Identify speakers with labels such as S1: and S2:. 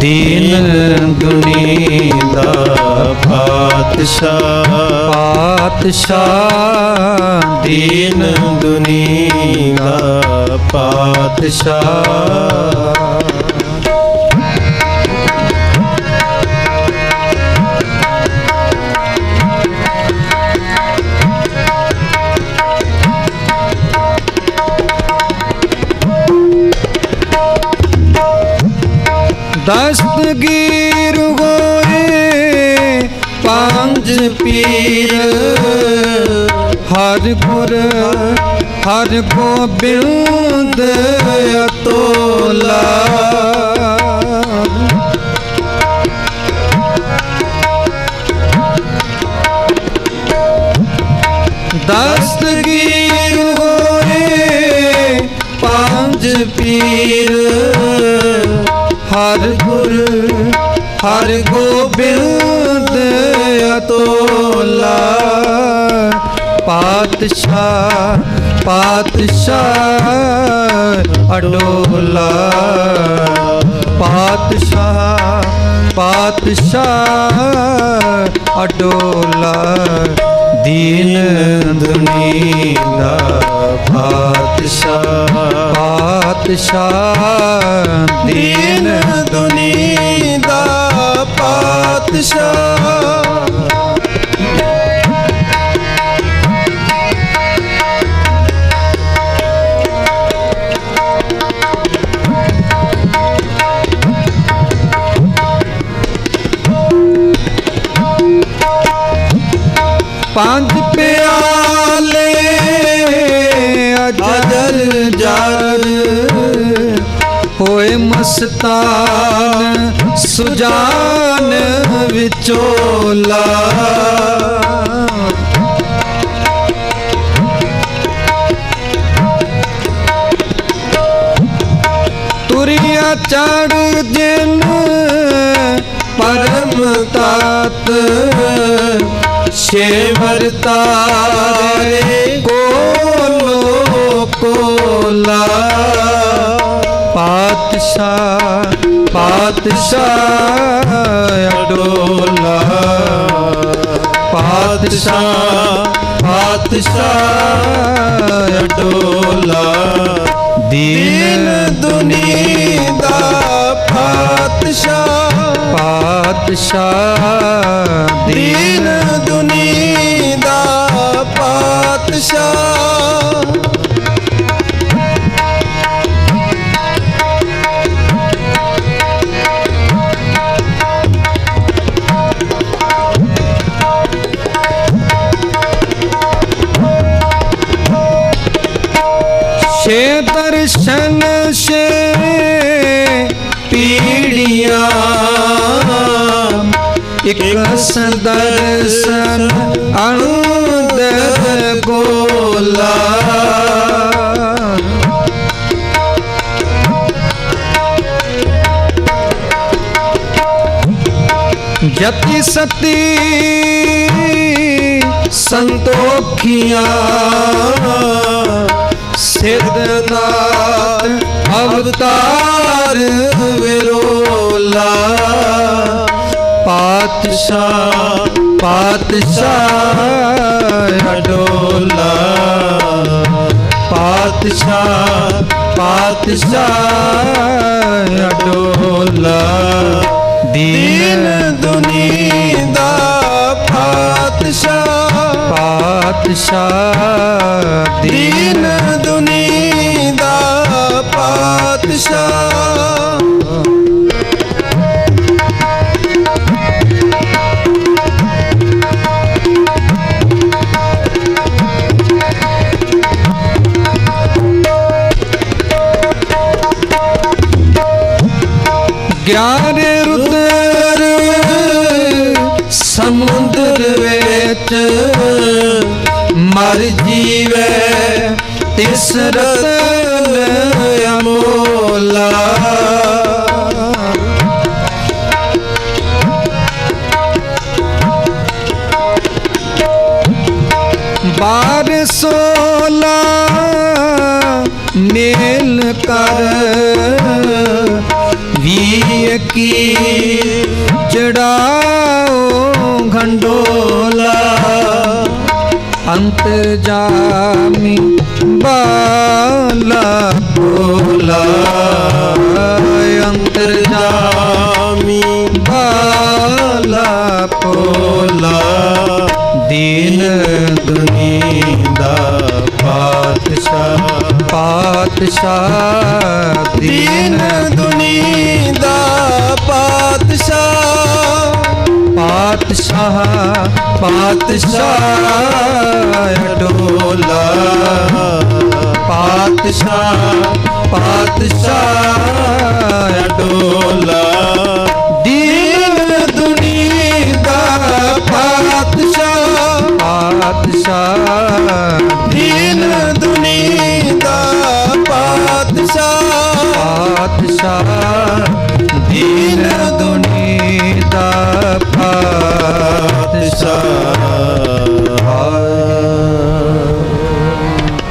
S1: ਦੀਨ ਦੁਨੀ ਦਾ ਪਾਤਸ਼ਾਹ।
S2: ਪਾਤਸ਼ਾਹ
S1: ਦੀਨ ਦੁਨੀ ਦਾ ਪਾਤਸ਼ਾਹ।
S2: ਦਸਤਗੀਰ ਹੋਏ ਪੰਜ ਪੀਰ ਹਰ ਗੁਰ ਹਰ ਗੋਬਿੰਦ ਅਤੋਲਾ। ਦਸਤਗੀਰ ਹੋਏ ਪੰਜ ਪੀਰ ਹਰ ਗੁਰ, ਹਰ ਗੋਬਿੰਦ ਅਤੋਲਾ। ਪਾਤਸ਼ਾਹ ਪਾਤਸ਼ਾਹ ਅਡੋਲਾ। ਪਾਤਸ਼ਾਹ ਪਾਤਸ਼ਾਹ ਅਡੋਲਾ।
S1: ਦੀਨ ਦੁਨੀ ਦਾ ਪਾਤਸ਼ਾਹ।
S2: ਪਾਤਸ਼ਾਹ
S1: ਦੀਨ ਦੁਨੀ ਦਾ ਪਾਤਸ਼ਾਹ।
S2: ਪੰਜ ਪਿਆਲੇ ਜਰ ਹੋਏ ਮਸਤਾਨ ਸੁਜਾਨ ਵਿਚੋਲਾ ਤੁਰਿਆ ਚੜ ਜਿਨ ਪਰਮ ਤਾਤ ਸ਼ੇਵਰ ਤਾਰੇ ਕੋਲੋ ਕੋਲਾ। ਪਾਤਸ਼ਾਹ ਪਾਤਸ਼ਾਹ ਅਡੋਲਾ। ਪਾਤਸ਼ਾਹ ਪਾਤਸ਼ਾਹ ਅਡੋਲਾ।
S1: ਦੀਨ ਦੁਨੀ ਦਾ ਪਾਤਸ਼ਾਹ।
S2: ਪਾਤਸ਼ਾਹ
S1: ਦੀਨ ਦੁਨੀ ਦਾ ਪਾਤਸ਼ਾਹ।
S2: ਛੇ ਦਰਸ਼ਨ ਛੇ ਪੀੜੀਆਂ। ਇਕ ਸੰਦਰਸ਼ਨ ਅਣੁਦ ਗੋਲਾ ਜਤੀ ਸਤੀ ਸਿੱਧਨਾਥ ਅਵਤਾਰ ਵਿਰੋਲਾ। ਪਾਤਸ਼ਾਹ ਪਾਤਸ਼ਾਹ ਅਡੋਲਾ। ਪਾਤਸ਼ਾਹ ਪਾਤਸ਼ਾਹ ਅਡੋਲਾ।
S1: ਦੀਨ ਦੁਨੀ ਦਾ ਪਾਤਸ਼ਾਹ।
S2: ਪਾਤਸ਼ਾਹ
S1: ਦੀਨ
S2: ਮਰ ਜੀਵੇ ਤਿਸ ਰਤਨ ਅਮੋਲਾ। ਬਾਰ ਸੋਲਾ ਮੇਲ ਕਰ ਵੀ
S1: ਕੀ
S2: ਚੜਾਓ ਘੰਡੋਲਾ ਜਾਮੀ ਬਾਲਾ
S1: ਭੋਲਾ
S2: ਅੰਤਰ
S1: ਜਾਮੀ
S2: ਬਾਲਾ।
S1: ਭੋਲਾ ਦੀਨ ਦੁਨੀ ਦਾ ਪਾਤਸ਼ਾਹ।
S2: ਪਾਤਸ਼ਾਹ
S1: ਦੀਨ
S2: ਦੁਨੀ
S1: ਦਾ ਪਾਤਸ਼ਾਹ
S2: ਪਾਤਸ਼ਾਹ
S1: ਢੋਲਾ
S2: ਪਾਤਸ਼ਾਹ ਪਾਤਸ਼ਾਹ
S1: ਢੋਲਾ